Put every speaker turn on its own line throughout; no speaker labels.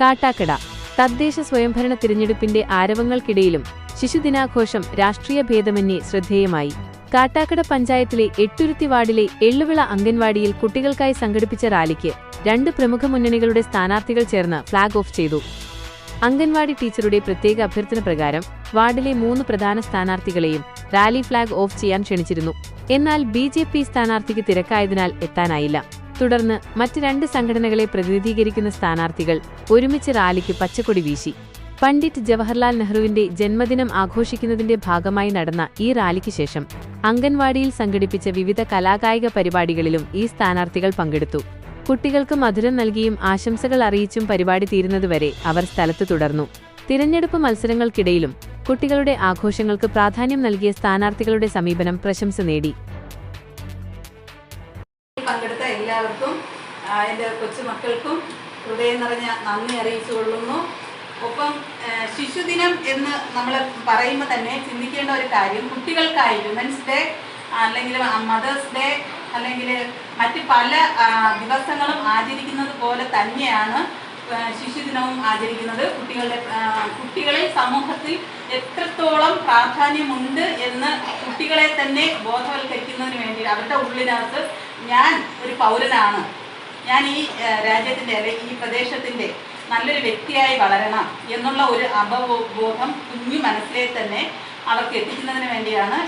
കാട്ടാക്കട. തദ്ദേശ സ്വയംഭരണ തിരഞ്ഞെടുപ്പിന്റെ ആരവങ്ങൾക്കിടയിലും ശിശുദിനാഘോഷം രാഷ്ട്രീയ ഭേദമന്യേ ശ്രദ്ധേയമായി. കാട്ടാക്കട പഞ്ചായത്തിലെ എട്ടുരുത്തി വാർഡിലെ എള്ളുവിള അംഗൻവാടിയിൽ കുട്ടികൾക്കായി സംഘടിപ്പിച്ച റാലിക്ക് രണ്ട് പ്രമുഖ മുന്നണികളുടെ സ്ഥാനാർത്ഥികൾ ചേർന്ന് ഫ്ളാഗ് ഓഫ് ചെയ്തു. അംഗൻവാടി ടീച്ചറുടെ പ്രത്യേക അഭ്യർത്ഥന പ്രകാരം വാർഡിലെ മൂന്ന് പ്രധാന സ്ഥാനാർത്ഥികളെയും റാലി ഫ്ളാഗ് ഓഫ് ചെയ്യാൻ ക്ഷണിച്ചിരുന്നു. എന്നാൽ ബി ജെ പി സ്ഥാനാർത്ഥിക്ക് തിരക്കായതിനാൽ എത്താനായില്ല. തുടർന്ന് മറ്റ് രണ്ട് സംഘടനകളെ പ്രതിനിധീകരിക്കുന്ന സ്ഥാനാർത്ഥികൾ ഒരുമിച്ച് റാലിക്ക് പച്ചക്കൊടി വീശി. പണ്ഡിറ്റ് ജവഹർലാൽ നെഹ്റുവിന്റെ ജന്മദിനം ആഘോഷിക്കുന്നതിന്റെ ഭാഗമായി നടന്ന ഈ റാലിക്ക് ശേഷം അംഗൻവാടിയിൽ സംഘടിപ്പിച്ച വിവിധ കലാകായിക പരിപാടികളിലും ഈ സ്ഥാനാർത്ഥികൾ പങ്കെടുത്തു. കുട്ടികൾക്ക് മധുരം നൽകിയും ആശംസകൾ അറിയിച്ചും പരിപാടി തീരുന്നതുവരെ അവർ സ്ഥലത്ത് തുടർന്നു. തിരഞ്ഞെടുപ്പ് മത്സരങ്ങൾക്കിടയിലും കുട്ടികളുടെ ആഘോഷങ്ങൾക്ക് പ്രാധാന്യം നൽകിയ സ്ഥാനാർത്ഥികളുടെ സമീപനം പ്രശംസ നേടി.
പങ്കെടുത്ത എല്ലാവർക്കും എന്റെ കൊച്ചുമക്കൾക്കും ഹൃദയം നിറഞ്ഞ നന്ദി അറിയിച്ചു കൊള്ളുന്നു. ഒപ്പം ശിശുദിനം എന്ന് നമ്മൾ പറയുമ്പോൾ തന്നെ ചിന്തിക്കേണ്ട ഒരു കാര്യം കുട്ടികൾക്കായി വിമൻസ് ഡേ അല്ലെങ്കിൽ മദേഴ്സ് ഡേ അല്ലെങ്കിൽ മറ്റ് പല ദിവസങ്ങളും ആചരിക്കുന്നത് പോലെ തന്നെയാണ് ശിശുദിനവും ആചരിക്കുന്നത്. കുട്ടികളുടെ കുട്ടികളെ കുട്ടികളിൽ സമൂഹത്തിൽ എത്രത്തോളം പ്രാധാന്യമുണ്ട് എന്ന് കുട്ടികളെ തന്നെ ബോധവൽക്കരിക്കുന്നതിന് വേണ്ടി അവരുടെ ഉള്ളിനകത്ത് ഞാൻ ഒരു പൗരനാണ് ഞാൻ ഈ രാജ്യത്തിന്റെ അല്ലെങ്കിൽ ഈ പ്രദേശത്തിന്റെ നല്ലൊരു വ്യക്തിയായി വളരണം എന്നുള്ള ഒരു അപബോധം കുഞ്ഞു മനസ്സിലെ തന്നെ അവർക്ക് എത്തിക്കുന്നതിന് വേണ്ടിയാണ്.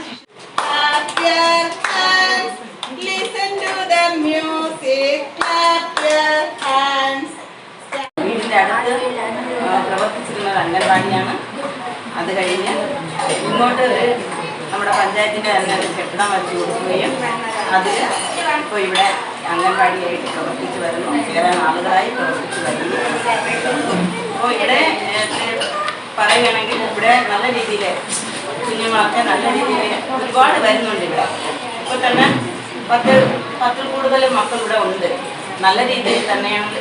വീടിന്റെ അടുത്ത് പ്രവർത്തിച്ചിരുന്നത് അംഗൻവാടിയാണ് അത് കഴിഞ്ഞ് ഇങ്ങോട്ട് നമ്മുടെ പഞ്ചായത്തിന്റെ തന്നെ ഒരു കെട്ടിടം വെച്ച് കൊടുക്കുകയും അതിൽ ഇപ്പോൾ ഇവിടെ അംഗൻവാടിയായിട്ട് പ്രവർത്തിച്ച് വരുന്നു. ഏറെ നാളുകളായി പ്രവർത്തിച്ച് വരുന്നു. അപ്പോൾ ഇവിടെ പറയുകയാണെങ്കിൽ ഇവിടെ നല്ല രീതിയിൽ കുഞ്ഞുങ്ങളൊക്കെ നല്ല രീതിയിൽ ഒരുപാട് വരുന്നുണ്ട് ഇവിടെ. ഇപ്പോൾ തന്നെ പത്ത് പത്തിൽ കൂടുതൽ മക്കൾ ഇവിടെ ഉണ്ട്. നല്ല രീതിയിൽ തന്നെയാണ്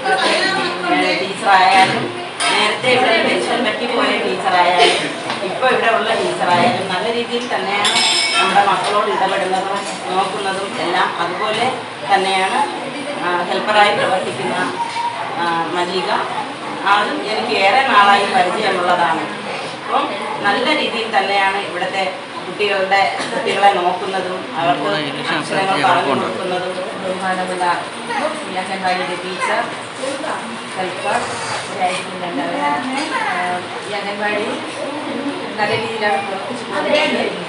ടീച്ചറായാലും നേരത്തെ ഇവിടെ പെൻഷൻ പറ്റിപ്പോയ ടീച്ചറായാലും ഇപ്പോൾ ഇവിടെ ഉള്ള ടീച്ചറായാലും നല്ല രീതിയിൽ തന്നെയാണ് നമ്മുടെ മക്കളോട് ഇടപെടുന്നതും നോക്കുന്നതും എല്ലാം അതുപോലെ തന്നെയാണ് ഹെൽപ്പറായി പ്രവർത്തിക്കുന്ന മല്ലിക. അതും എനിക്ക് ഏറെ നാളായി പരിചയമുള്ളതാണ്. അപ്പം നല്ല രീതിയിൽ തന്നെയാണ് ഇവിടുത്തെ കുട്ടികളുടെ കുട്ടികളെ നോക്കുന്നതും അവർക്ക് അക്ഷരങ്ങൾ പറഞ്ഞു കൊടുക്കുന്നതും. ബഹുമാനമുള്ള ടീച്ചർ ഹെൽപ്പർ എല്ലാവരും. അംഗൻവാടി നല്ല രീതിയിലാണ് പ്രവർത്തിച്ചു പോകുന്നത്